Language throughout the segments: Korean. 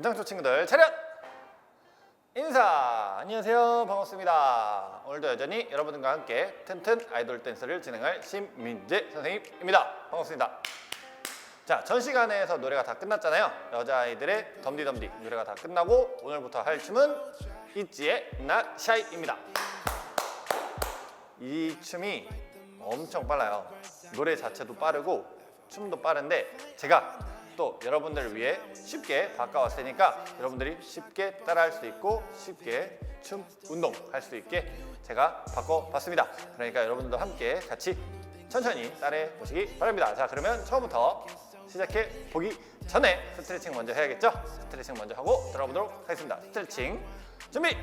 문장초 친구들 차렷! 인사! 안녕하세요. 반갑습니다. 오늘도 여전히 여러분들과 함께 튼튼 아이돌 댄스를 진행할 신민재 선생님입니다. 반갑습니다. 자, 전 시간에서 노래가 다 끝났잖아요. 여자아이들의 덤디덤디 노래가 다 끝나고 오늘부터 할 춤은 있지의 Shy입니다. 이 춤이 엄청 빨라요. 노래 자체도 빠르고 춤도 빠른데 제가 또 여러분들을 위해 쉽게 바꿔왔으니까 여러분들이 쉽게 따라할 수 있고 쉽게 춤 운동 할 수 있게 제가 바꿔봤습니다. 그러니까 여러분들도 함께 같이 천천히 따라해 보시기 바랍니다. 자 그러면 처음부터 시작해 보기 전에 스트레칭 먼저 해야겠죠? 스트레칭 먼저 하고 들어보도록 하겠습니다. 스트레칭 준비!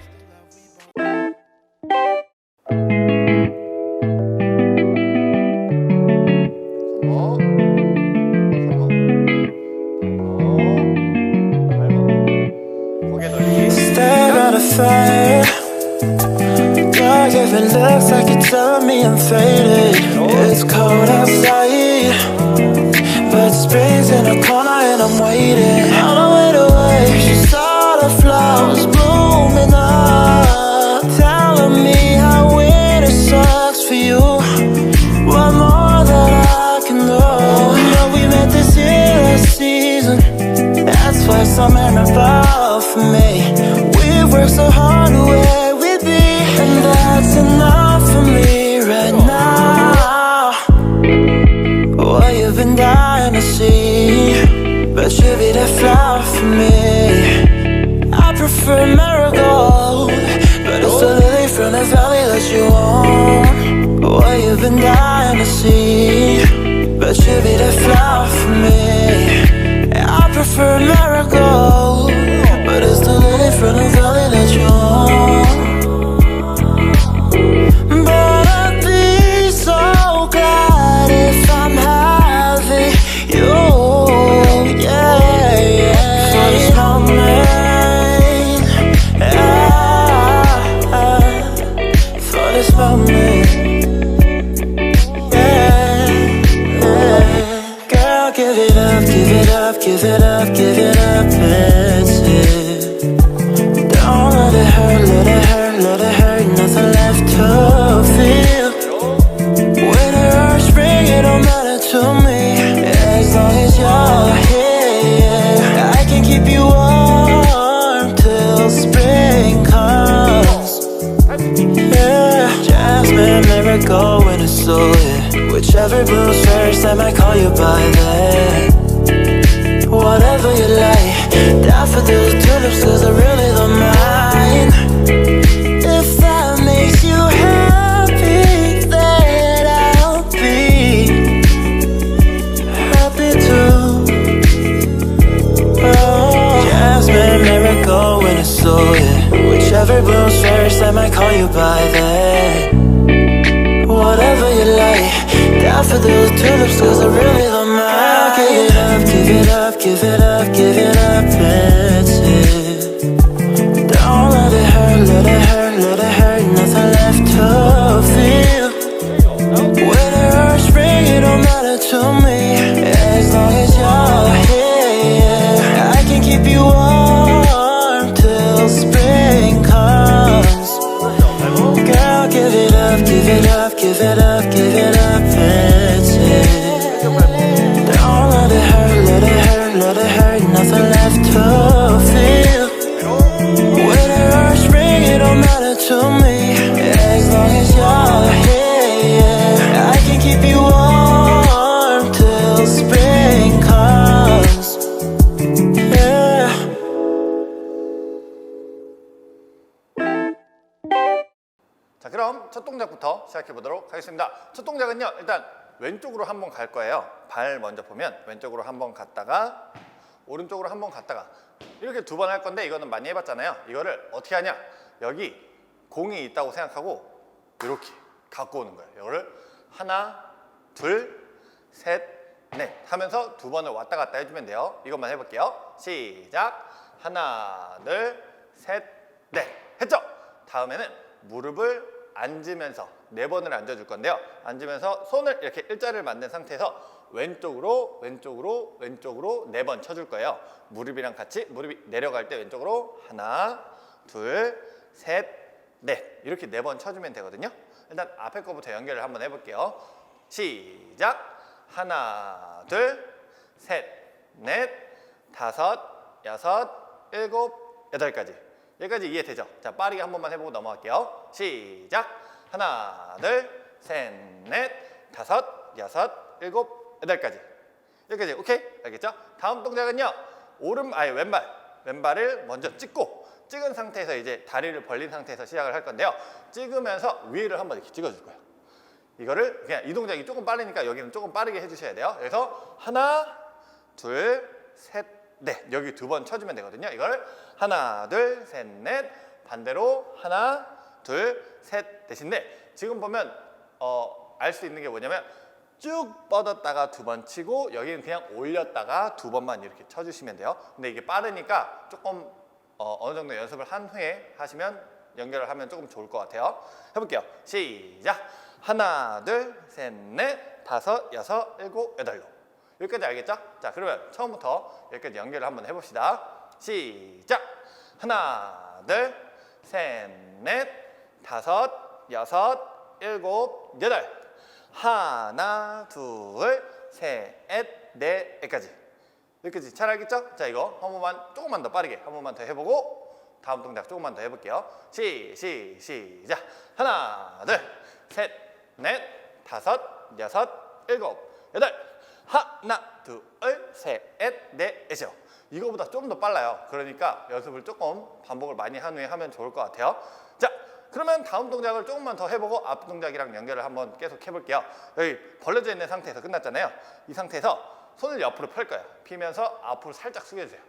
But you be that flower for me. I prefer marigold, but it's the lily from the valley that you want. What you've been dying to see, but you be that flower for me. I prefer marigold, give it up, 첫 동작은요 일단 왼쪽으로 한번 갈 거예요. 발 먼저 보면 왼쪽으로 한번 갔다가 오른쪽으로 한번 갔다가 이렇게 두 번 할 건데 이거는 많이 해봤잖아요. 이거를 어떻게 하냐? 여기 공이 있다고 생각하고 이렇게 갖고 오는 거예요. 이거를 하나 둘 셋 넷 하면서 두 번을 왔다 갔다 해주면 돼요. 이것만 해볼게요. 시작. 하나 둘 셋 넷. 했죠? 다음에는 무릎을 앉으면서 네 번을 앉아줄 건데요. 앉으면서 손을 이렇게 일자를 만든 상태에서 왼쪽으로 왼쪽으로 왼쪽으로 네 번 쳐줄 거예요. 무릎이랑 같이 무릎이 내려갈 때 왼쪽으로 하나, 둘, 셋, 넷 이렇게 네 번 쳐주면 되거든요. 일단 앞에 거부터 연결을 한번 해볼게요. 시작. 하나, 둘, 셋, 넷, 다섯, 여섯, 일곱, 여덟까지. 여기까지 이해되죠? 자, 빠르게 한 번만 해보고 넘어갈게요. 시작. 하나, 둘, 셋, 넷, 다섯, 여섯, 일곱, 여덟까지. 여기까지 오케이? 알겠죠? 다음 동작은요. 오른 아니 왼발. 왼발을 먼저 찍고 찍은 상태에서 이제 다리를 벌린 상태에서 시작을 할 건데요. 찍으면서 위를 한번 이렇게 찍어 줄 거예요. 이거를 그냥 이 동작이 조금 빠르니까 여기는 조금 빠르게 해 주셔야 돼요. 그래서 하나, 둘, 셋, 넷 여기 두 번 쳐주면 되거든요. 이걸 하나, 둘, 셋, 넷 반대로 하나, 둘, 셋 넷인데 지금 보면 어, 알 수 있는 게 뭐냐면 쭉 뻗었다가 두 번 치고 여기는 그냥 올렸다가 두 번만 이렇게 쳐주시면 돼요. 근데 이게 빠르니까 조금 어, 어느 정도 연습을 한 후에 하시면 연결을 하면 조금 좋을 것 같아요. 해볼게요. 시작. 하나, 둘, 셋, 넷, 다섯, 여섯, 일곱, 여덟로. 여기까지 알겠죠? 자, 그러면 처음부터 여기까지 연결을 한번 해봅시다. 시작. 하나, 둘, 셋, 넷, 다섯, 여섯, 일곱, 여덟. 하나, 둘, 셋, 넷, 여기까지. 여기까지 잘 알겠죠? 자, 이거 한 번만 조금만 더 빠르게 한 번만 더 해보고 다음 동작 조금만 더 해볼게요. 시, 시, 시작. 하나, 둘, 셋, 넷, 다섯, 여섯, 일곱, 여덟. 하나, 둘, 셋, 넷, 여섯. 이거보다 좀 더 빨라요. 그러니까 연습을 조금 반복을 많이 한 후에 하면 좋을 것 같아요. 자, 그러면 다음 동작을 조금만 더 해보고 앞 동작이랑 연결을 한번 계속 해볼게요. 여기 벌려져 있는 상태에서 끝났잖아요. 이 상태에서 손을 옆으로 펼 거예요. 피면서 앞으로 살짝 숙여주세요.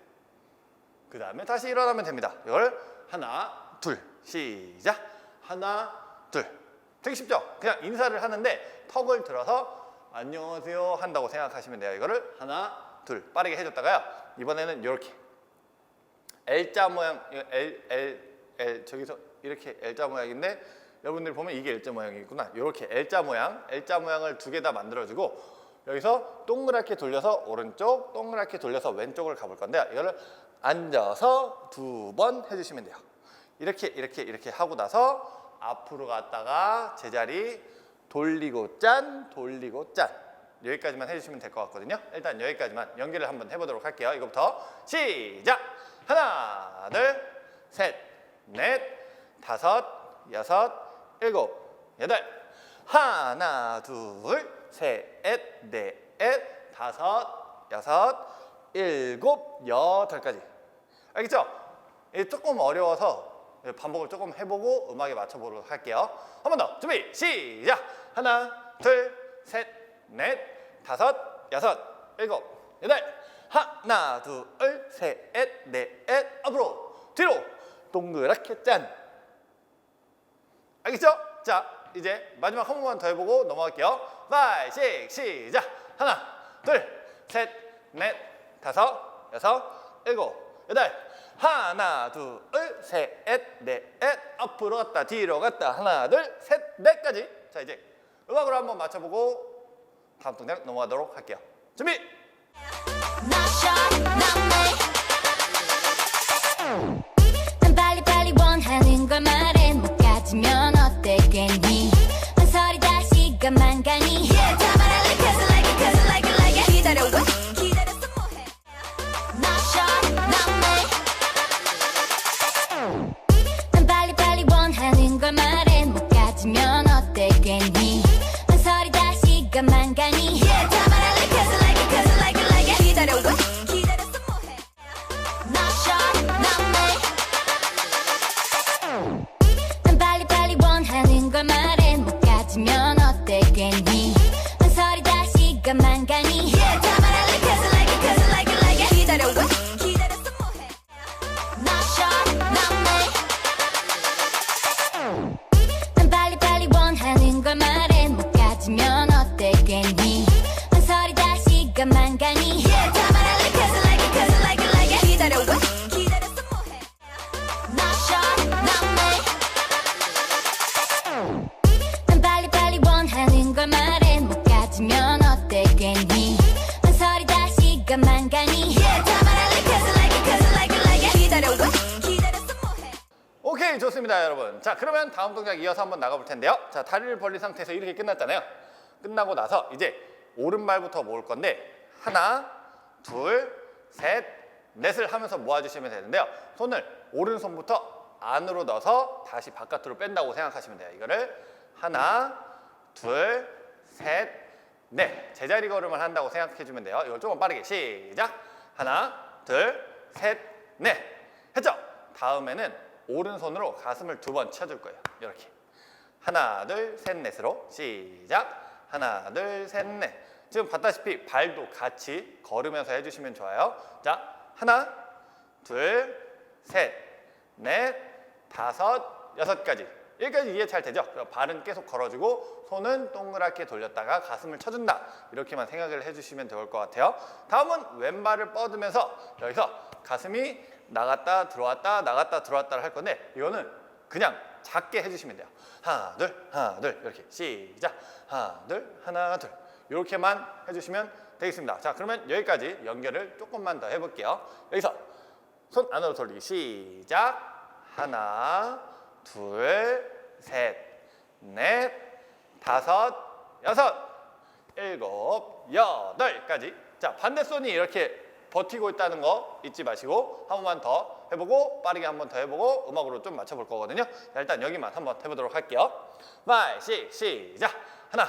그 다음에 다시 일어나면 됩니다. 이걸 하나, 둘, 시작. 하나, 둘. 되게 쉽죠? 그냥 인사를 하는데 턱을 들어서 안녕하세요 한다고 생각하시면 돼요. 이거를 하나, 둘 빠르게 해줬다가요. 이번에는 이렇게 L자 모양, L, L, L 저기서 이렇게 L자 모양인데 여러분들 보면 이게 L자 모양이구나. 이렇게 L자 모양, L자 모양을 두 개 다 만들어주고 여기서 동그랗게 돌려서 오른쪽, 동그랗게 돌려서 왼쪽을 가볼 건데요. 이거를 앉아서 두 번 해주시면 돼요. 이렇게 이렇게 이렇게 하고 나서 앞으로 갔다가 제자리 돌리고 짠, 돌리고 짠. 여기까지만 해주시면 될 것 같거든요. 일단 여기까지만 연결을 한번 해보도록 할게요. 이거부터 시작. 하나, 둘, 셋, 넷, 다섯, 여섯, 일곱, 여덟. 하나, 둘, 셋, 넷, 다섯, 여섯, 일곱, 여덟까지. 알겠죠? 이게 조금 어려워서 반복을 조금 해보고 음악에 맞춰보도록 할게요. 한 번 더 준비 시작. 하나, 둘, 셋, 넷, 다섯, 여섯, 일곱, 여덟. 하나, 둘, 셋, 넷, 앞으로 뒤로 동그랗게 짠. 알겠죠? 자, 이제 마지막 한 번만 더 해보고 넘어갈게요. 5, 6, 시작. 하나, 둘, 셋, 넷, 다섯, 여섯, 일곱, 여덟. 하나, 둘, 셋, 넷, 앞으로 갔다 뒤로 갔다 하나, 둘, 셋, 넷까지. 자, 이제 음악으로 한번 맞춰보고 다음 동작 넘어가도록 할게요. 준비. 빨리빨리 원하는 걸 말해 못 가지면 어땠겠니? 한설이 다 시간만 가니 다음 동작 이어서 한번 나가볼 텐데요. 자 다리를 벌린 상태에서 이렇게 끝났잖아요. 끝나고 나서 이제 오른발부터 모을 건데 하나 둘 셋 넷을 하면서 모아주시면 되는데요. 손을 오른손부터 안으로 넣어서 다시 바깥으로 뺀다고 생각하시면 돼요. 이거를 하나 둘 셋 넷. 제자리 걸음을 한다고 생각해 주면 돼요. 이걸 조금 빠르게 시작. 하나 둘 셋 넷. 했죠? 다음에는 오른손으로 가슴을 두 번 쳐줄 거예요. 이렇게 하나 둘 셋 넷으로 시작 하나 둘 셋 넷 지금 봤다시피 발도 같이 걸으면서 해주시면 좋아요. 자 하나 둘 셋 넷 다섯 여섯까지 여기까지 이해 잘 되죠? 발은 계속 걸어주고 손은 동그랗게 돌렸다가 가슴을 쳐준다 이렇게만 생각을 해주시면 좋을 것 같아요. 다음은 왼발을 뻗으면서 여기서 가슴이 나갔다 들어왔다 나갔다 들어왔다를 할 건데 이거는 그냥 작게 해주시면 돼요. 하나 둘 하나 둘 이렇게 시작 하나 둘 하나 둘 이렇게만 해주시면 되겠습니다. 자 그러면 여기까지 연결을 조금만 더 해볼게요. 여기서 손 안으로 돌리기 시작 하나 둘셋넷 다섯 여섯 일곱 여덟까지 자 반대 손이 이렇게 버티고 있다는 거 잊지 마시고 한 번만 더 해보고 빠르게 한 번 더 해보고 음악으로 좀 맞춰볼 거거든요. 자 일단 여기만 한 번 해보도록 할게요. 5, 6, 시작. 하나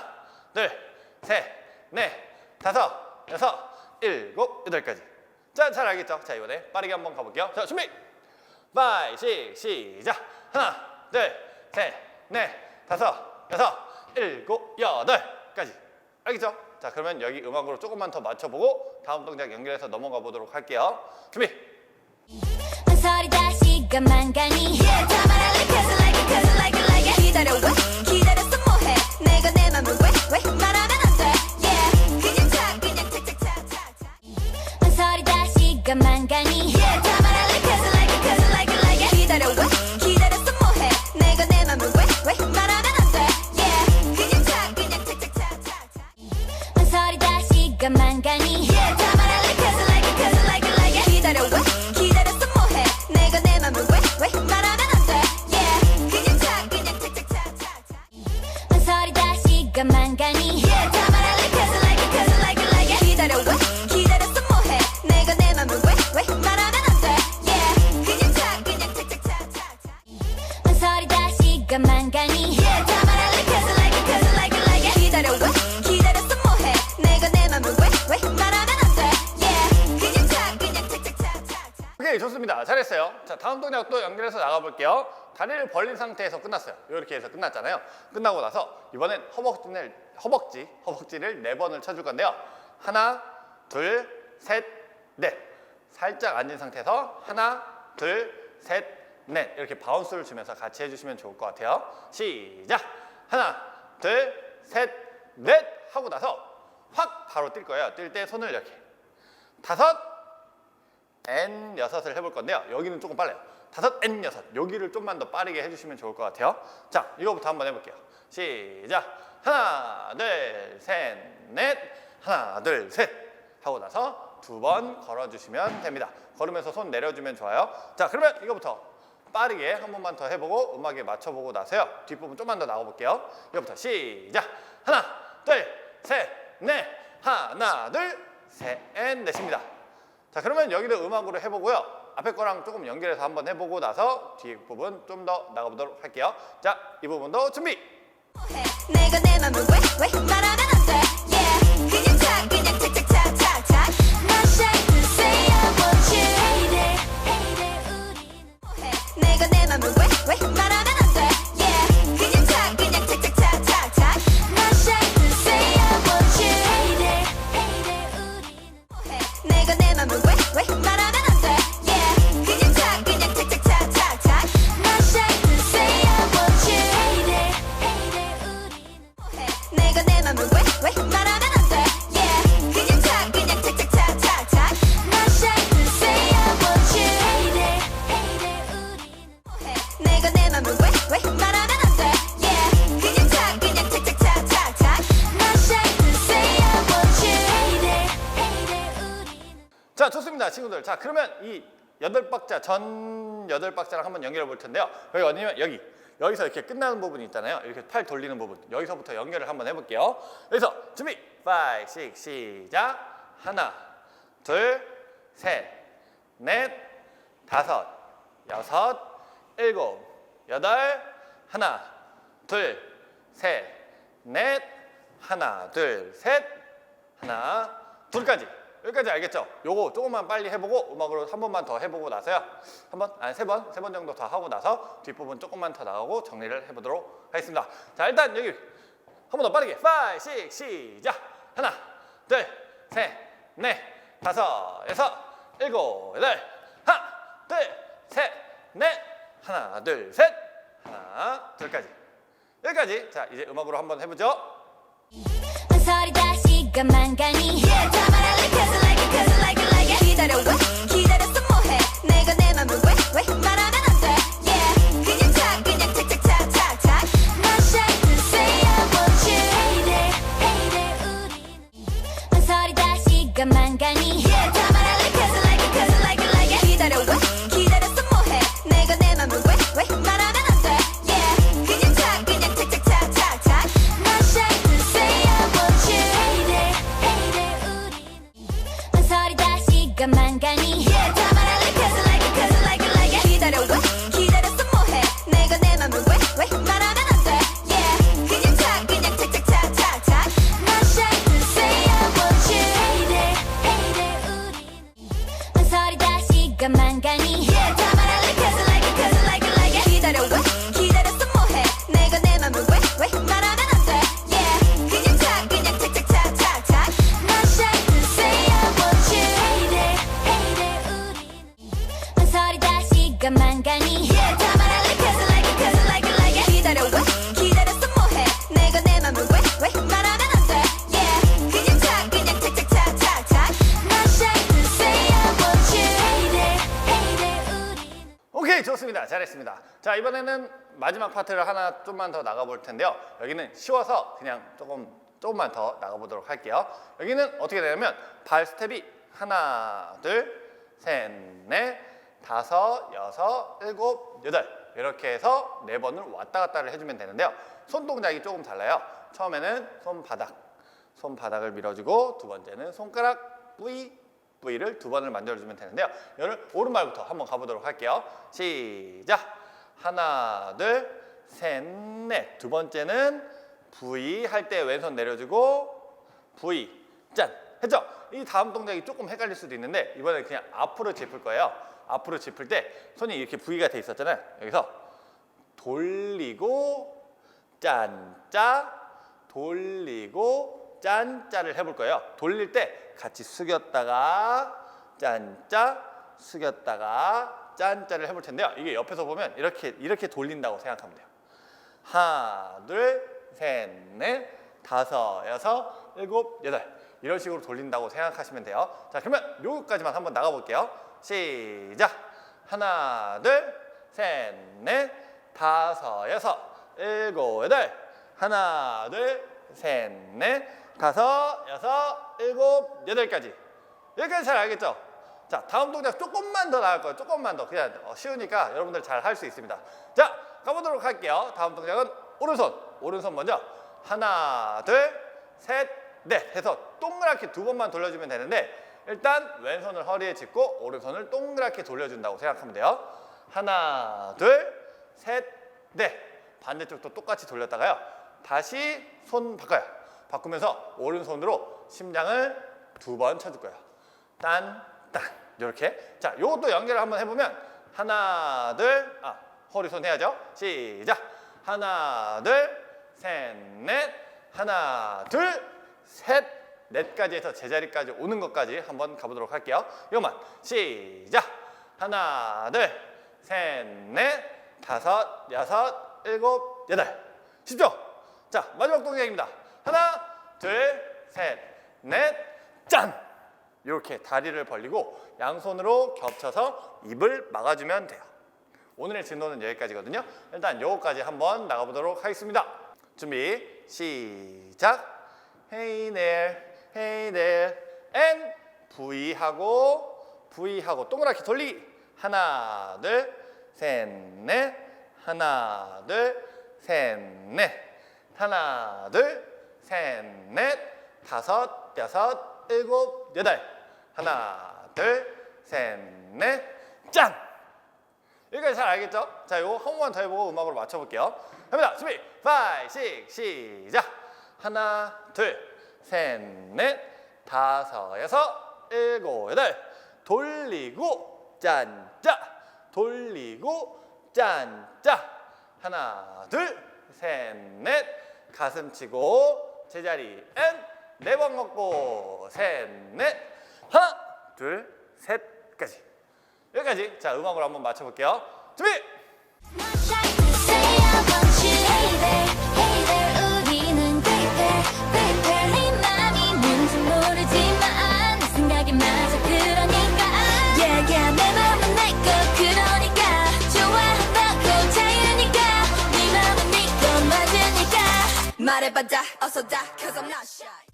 둘셋넷 다섯 여섯 일곱 여덟까지. 자 잘 알겠죠? 자 이번에 빠르게 한번 가볼게요. 자 준비! 5, 6, 시작. 하나 둘셋넷 다섯 여섯 일곱 여덟까지. 알겠죠? 자 그러면 여기 음악으로 조금만 더 맞춰보고 다음 동작 연결해서 넘어가 보도록 할게요. 준비! 시간만 가 시간만 가니. Yeah 다 말할래. Cause I like it cause I like it like it. 기다려 왜 기다렸어. 뭐해? 내가 내 맘을 왜 왜 말하면 안돼? Yeah. 그냥 차 그냥 착착착착착 한 소리 다 시간만 다음 동작도 연결해서 나가볼게요. 다리를 벌린 상태에서 끝났어요. 이렇게 해서 끝났잖아요. 끝나고 나서 이번엔 허벅지를 허벅지 허벅지를 네 번을 쳐줄 건데요. 하나 둘 셋 넷. 살짝 앉은 상태에서 하나 둘 셋 넷. 이렇게 바운스를 주면서 같이 해주시면 좋을 것 같아요. 시작! 하나 둘 셋 넷! 하고 나서 확 바로 뛸 거예요. 뛸 때 손을 이렇게. 다섯 N 여섯을 해볼 건데요. 여기는 조금 빨라요. 다섯 N 여섯. 여기를 좀만 더 빠르게 해주시면 좋을 것 같아요. 자, 이거부터 한번 해볼게요. 시작. 하나, 둘, 셋, 넷. 하나, 둘, 셋. 하고 나서 두 번 걸어주시면 됩니다. 걸으면서 손 내려주면 좋아요. 자, 그러면 이거부터 빠르게 한 번만 더 해보고 음악에 맞춰보고 나서요. 뒷부분 좀만 더 나가볼게요. 이거부터 시작. 하나, 둘, 셋, 넷. 하나, 둘, 셋, 넷입니다. 자 그러면 여기도 음악으로 해보고요. 앞에 거랑 조금 연결해서 한번 해보고 나서 뒤에 부분 좀 더 나가보도록 할게요. 자 이 부분도 준비! 내가 내 맘을 왜왜 말하면 안돼? 그냥 차 그냥 착착착착 자 전 여덟 박자랑 한번 연결해 볼 텐데요. 여기 어디냐면 여기. 여기서 이렇게 끝나는 부분이 있잖아요. 이렇게 팔 돌리는 부분. 여기서부터 연결을 한번 해 볼게요. 여기서 준비. 5, 6, 시작. 하나, 둘, 셋, 넷, 다섯, 여섯, 일곱, 여덟, 하나, 둘, 셋, 넷, 하나, 둘, 셋, 하나, 둘까지. 여기까지 알겠죠? 요거 조금만 빨리 해보고 음악으로 한 번만 더 해보고 나서요. 한 번, 아니 세 번, 세 번 정도 더 하고 나서 뒷부분 조금만 더 나가고 정리를 해보도록 하겠습니다. 자, 일단 여기 한 번 더 빠르게 5, 6, 시작! 하나, 둘, 셋, 넷, 다섯, 여섯, 일곱, 여덟, 하나, 둘, 셋, 넷, 하나, 둘, 셋, 하나, 둘까지. 여기까지. 자, 이제 음악으로 한번 해보죠. 한 소리 다시 가만 가니 yeah, 다 말할래 cause I like it cause I like it like it 기다려 이번에는 마지막 파트를 하나 좀만 더 나가볼 텐데요 여기는 쉬워서 그냥 조금 조금만 더 나가보도록 할게요 여기는 어떻게 되냐면 발 스텝이 하나 둘 셋 넷 다섯 여섯 일곱 여덟 이렇게 해서 네 번을 왔다 갔다를 해주면 되는데요 손 동작이 조금 달라요 처음에는 손바닥 손바닥을 밀어주고 두 번째는 손가락 뿌이 V를 두 번을 만들어주면 되는데요. 오른발부터 한번 가보도록 할게요. 시작. 하나, 둘, 셋, 넷. 두 번째는 V 할 때 왼손 내려주고 V 짠 했죠? 이 다음 동작이 조금 헷갈릴 수도 있는데 이번에 그냥 앞으로 짚을 거예요. 앞으로 짚을 때 손이 이렇게 V가 돼 있었잖아요. 여기서 돌리고 짠짜 돌리고 짠짜를 해볼 거예요. 돌릴 때 같이 숙였다가 짠짜 숙였다가 짠짜를 해볼 텐데요. 이게 옆에서 보면 이렇게 이렇게 돌린다고 생각하면 돼요. 하나, 둘, 셋, 넷, 다섯, 여섯, 일곱, 여덟 이런 식으로 돌린다고 생각하시면 돼요. 자, 그러면 요거까지만 한번 나가 볼게요. 시작. 하나, 둘, 셋, 넷, 다섯, 여섯, 일곱, 여덟. 하나, 둘, 셋, 넷, 다섯, 여섯, 일곱, 여덟까지. 여기까지 잘 알겠죠? 자, 다음 동작 조금만 더 나갈 거예요. 조금만 더. 그냥 어, 쉬우니까 여러분들 잘 할 수 있습니다. 자, 가보도록 할게요. 다음 동작은 오른손. 오른손 먼저. 하나, 둘, 셋, 넷 해서 동그랗게 두 번만 돌려주면 되는데 일단 왼손을 허리에 짚고 오른손을 동그랗게 돌려준다고 생각하면 돼요. 하나, 둘, 셋, 넷. 반대쪽도 똑같이 돌렸다가요. 다시 손 바꿔요. 바꾸면서 오른손으로 심장을 두 번 쳐줄 거예요. 딴, 딴. 이렇게. 자, 요것도 연결을 한번 해보면 하나, 둘, 아, 허리 손 해야죠. 시작. 하나, 둘, 셋, 넷. 하나, 둘, 셋, 넷까지 해서 제자리까지 오는 것까지 한번 가보도록 할게요. 이것만. 시작. 하나, 둘, 셋, 넷, 다섯, 여섯, 일곱, 여덟. 쉽죠? 자, 마지막 동작입니다. 하나, 둘, 셋, 넷, 짠! 이렇게 다리를 벌리고 양손으로 겹쳐서 입을 막아주면 돼요. 오늘의 진도는 여기까지거든요. 일단 요거까지 한번 나가보도록 하겠습니다. 준비, 시작. Hey there, hey there, and V 하고 V 하고 동그랗게 돌리 하나 둘 셋 넷 하나 둘 셋 넷 하나 둘 셋 넷 다섯 여섯 일곱 여덟 하나 둘 셋 넷 짠 여기까지 잘 알겠죠? 자, 이거 한 번만 더 해보고 음악으로 맞춰볼게요. 갑니다. 준비, 5, 6, 시작. 하나, 둘, 셋, 넷, 다섯, 여섯, 일곱, 여덟. 돌리고 짠 짜. 돌리고 짠 짜. 하나, 둘, 셋, 넷. 가슴 치고 제자리 N. 네 번 걷고 셋, 넷. 하나, 둘, 셋까지. 여기까지. 자, 음악으로 한번 맞춰볼게요. 준비! 맞아 그러니까 자유니까 네 어서 다 Cause I'm not shy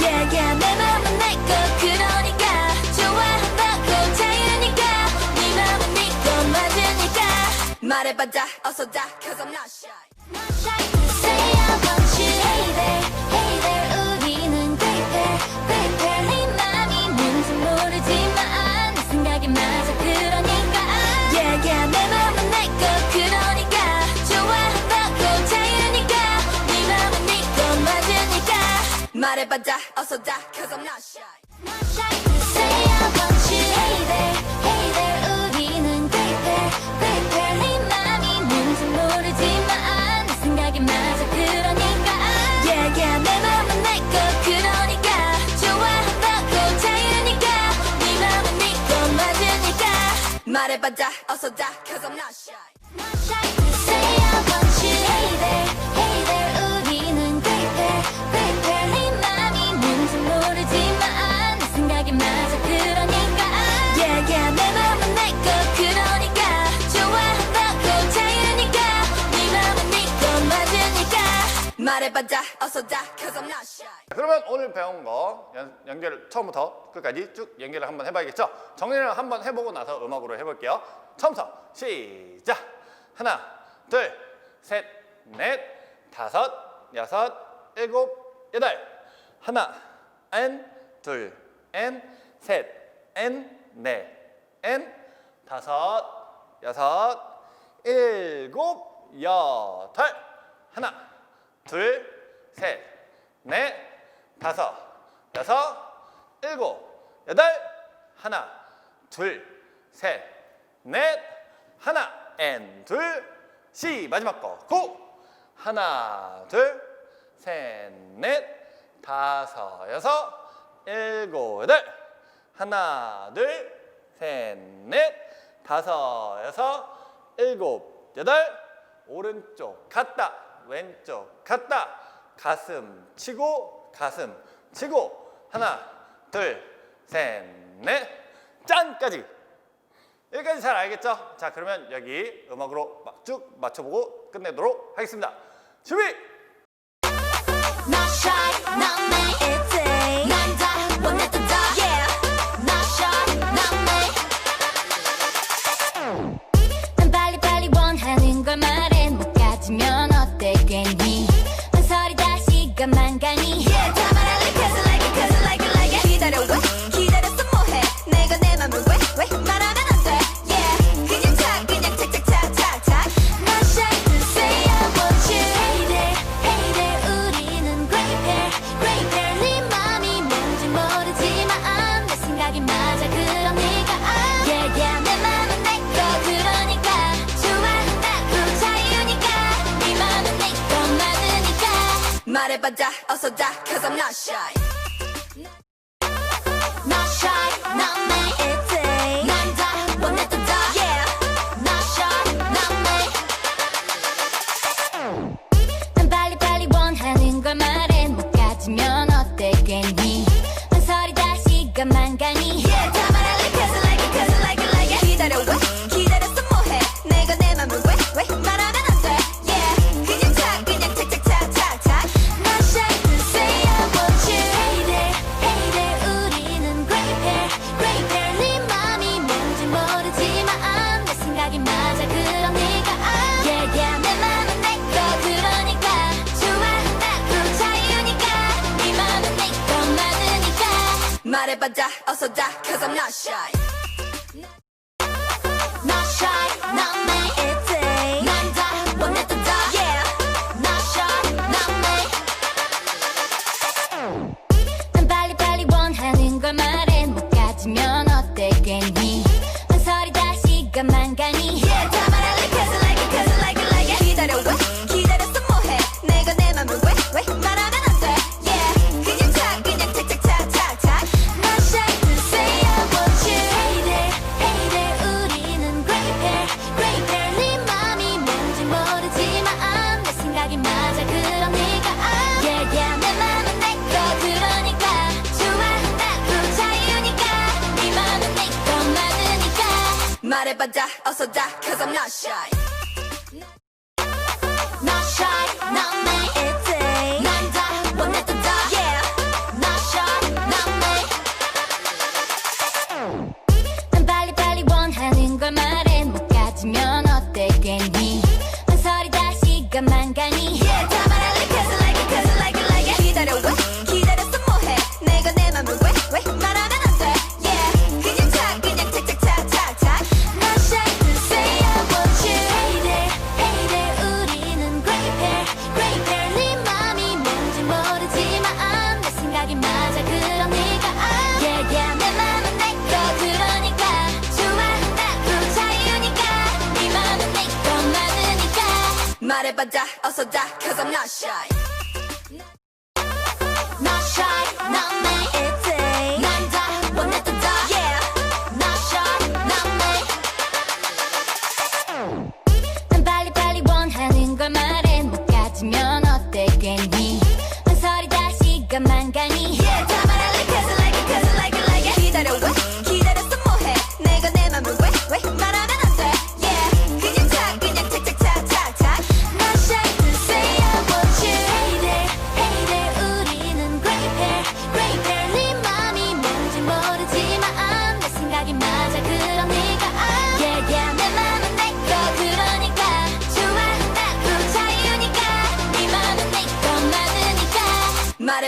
네 그러니까 그러니까 네 맞으니까 말해봐자 어서 다 Cause I'm Not shy 말해봐자 어서 다 Cause I'm not shy Not shy Say I want you Hey there Hey there 우리는 Great pair 네 맘이 뭔지 모르지만 내 생각이 맞아 그러니까 Yeah yeah 내 맘은 내거 그러니까 좋아한다고 자유니까 네 맘은 네거 맞으니까 말해봐자 어서 다 Cause I'm Not shy 말해봐자 어서 다 Cause 그러면 오늘 배운 거 연, 연결 처음부터 끝까지 쭉 연결을 한번 해봐야겠죠? 정리를 한번 해보고 나서 음악으로 해볼게요. 처음부터 시작. 하나, 둘, 셋, 넷, 다섯, 여섯, 일곱, 여덟. 하나, N, 둘, N, 셋, N, 넷, N, 다섯, 여섯, 일곱, 여덟. 하나, 둘, 셋, 넷, 다섯, 여섯, 일곱, 여덟, 하나, 둘, 셋, 넷, 하나, 앤, 둘, 시, 마지막 거, 고! 하나, 둘, 셋, 넷, 다섯, 여섯, 일곱, 여덟, 하나, 둘, 셋, 넷, 다섯, 여섯, 일곱, 여덟, 오른쪽 갔다, 왼쪽 갔다, 가슴 치고, 가슴 치고, 하나, 둘, 셋, 넷, 짠까지. 여기까지 잘 알겠죠? 자, 그러면 여기 음악으로 막쭉 맞춰보고 끝내도록 하겠습니다. 준비!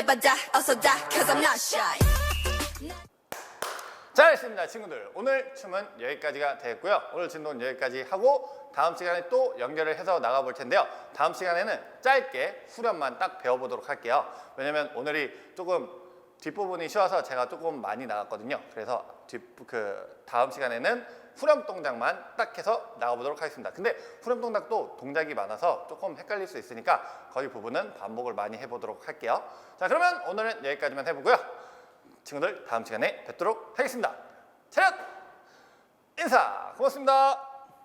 제발 다 어서 다 cause I'm not shy 잘했습니다 친구들. 오늘 춤은 여기까지가 됐고요. 오늘 진동은 여기까지 하고 다음 시간에 또 연결을 해서 나가볼 텐데요. 다음 시간에는 짧게 후렴만 딱 배워보도록 할게요. 왜냐면 오늘이 조금 뒷부분이 쉬워서 제가 조금 많이 나갔거든요. 그래서 뒷, 그 다음 시간에는 후렴 동작만 딱 해서 나가보도록 하겠습니다. 근데 후렴 동작도 동작이 많아서 조금 헷갈릴 수 있으니까 거기 부분은 반복을 많이 해보도록 할게요. 자 그러면 오늘은 여기까지만 해보고요. 친구들 다음 시간에 뵙도록 하겠습니다. 차렷! 인사! 고맙습니다.